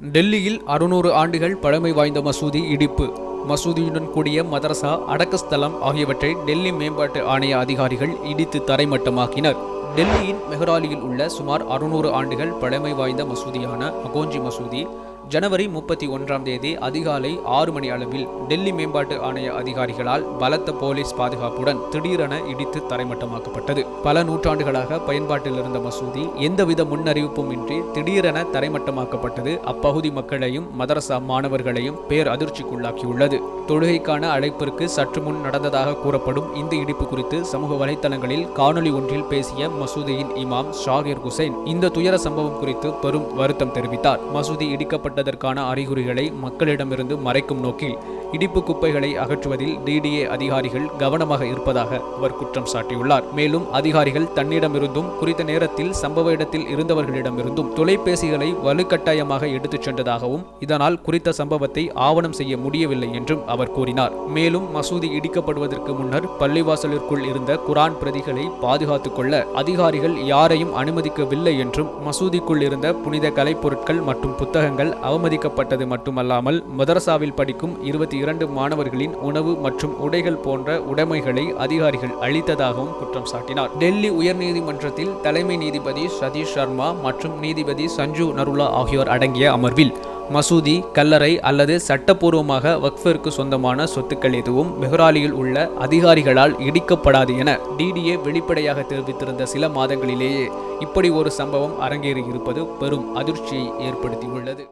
டெல்லியில் அறுநூறு ஆண்டுகள் பழமை வாய்ந்த மசூதி இடிப்பு. மசூதியுடன் கூடிய மதரசா அடக்கஸ்தலம் ஆகியவற்றை டெல்லி மேம்பாட்டு ஆணைய அதிகாரிகள் இடித்து தரைமட்டமாக்கினர். டெல்லியின் மெஹராலியில் உள்ள சுமார் அறுநூறு ஆண்டுகள் பழமை வாய்ந்த மசூதியான அகோஞ்சி மசூதி ஜனவரி முப்பத்தி ஒன்றாம் தேதி அதிகாலை ஆறு மணி அளவில் டெல்லி மேம்பாட்டு ஆணைய அதிகாரிகளால் பலத்த போலீஸ் பாதுகாப்புடன் திடீரென இடித்து தரைமட்டமாக்கப்பட்டது. பல நூற்றாண்டுகளாக பயன்பாட்டில் இருந்த மசூதி எந்தவித முன்னறிவிப்பும் இன்றி திடீரென தரைமட்டமாக்கப்பட்டது. அப்பகுதி மக்களையும் மதரசா மாணவர்களையும் பேர் அதிர்ச்சிக்குள்ளாக்கியுள்ளது. தொழுகைக்கான அழைப்பிற்கு சற்று முன் நடந்ததாக கூறப்படும் இந்த இடிப்பு குறித்து சமூக வலைதளங்களில் காணொலி ஒன்றில் பேசிய மசூதியின் இமாம் ஷாகிர் ஹுசைன் இந்த துயர சம்பவம் குறித்து பெரும் வருத்தம் தெரிவித்தார். மசூதி இடிக்கப்பட்ட இடிக்கப்பட்டதற்கான அறிகுறிகளை மக்களிடமிருந்து மறைக்கும் நோக்கில் இடிப்பு குப்பைகளை அகற்றுவதில் டிடிஏ அதிகாரிகள் கவனமாக இருப்பதாக அவர் குற்றம் சாட்டியுள்ளார். மேலும் அதிகாரிகள் தன்னிடமிருந்தும் குறித்த நேரத்தில் சம்பவ இடத்தில் இருந்தவர்களிடமிருந்தும் தொலைபேசிகளை வலுக்கட்டாயமாக எடுத்துச் சென்றதாகவும் இதனால் குறித்த சம்பவத்தை ஆவணம் செய்ய முடியவில்லை என்றும் அவர் கூறினார். மேலும் மசூதி இடிக்கப்படுவதற்கு முன்னர் பள்ளிவாசலிற்குள் இருந்த குரான் பிரதிகளை பாதுகாத்துக் கொள்ள அதிகாரிகள் யாரையும் அனுமதிக்கவில்லை என்றும் மசூதிக்குள் இருந்த புனித கலைப்பொருட்கள் மற்றும் புத்தகங்கள் அவமதிக்கப்பட்டது மட்டுமல்லாமல் மதரசாவில் படிக்கும் இருபத்தி இரண்டு மாணவர்களின் உணவு மற்றும் உடைகள் போன்ற உடைமைகளை அதிகாரிகள் அளித்ததாகவும் குற்றம் சாட்டினார். டெல்லி உயர்நீதிமன்றத்தில் தலைமை நீதிபதி சதீஷ் சர்மா மற்றும் நீதிபதி சஞ்சு நருலா ஆகியோர் அடங்கிய அமர்வில் மசூதி கல்லறை அல்லது சட்டப்பூர்வமாக வக்ஃபிற்கு சொந்தமான சொத்துக்கள் எதுவும் மெஹ்ராலியில் உள்ள அதிகாரிகளால் இடிக்கப்படாது என டிடிஏ வெளிப்படையாக தெரிவித்திருந்த சில மாதங்களிலேயே இப்படி ஒரு சம்பவம் அரங்கேறியிருப்பது பெரும் அதிர்ச்சியை ஏற்படுத்தியுள்ளது.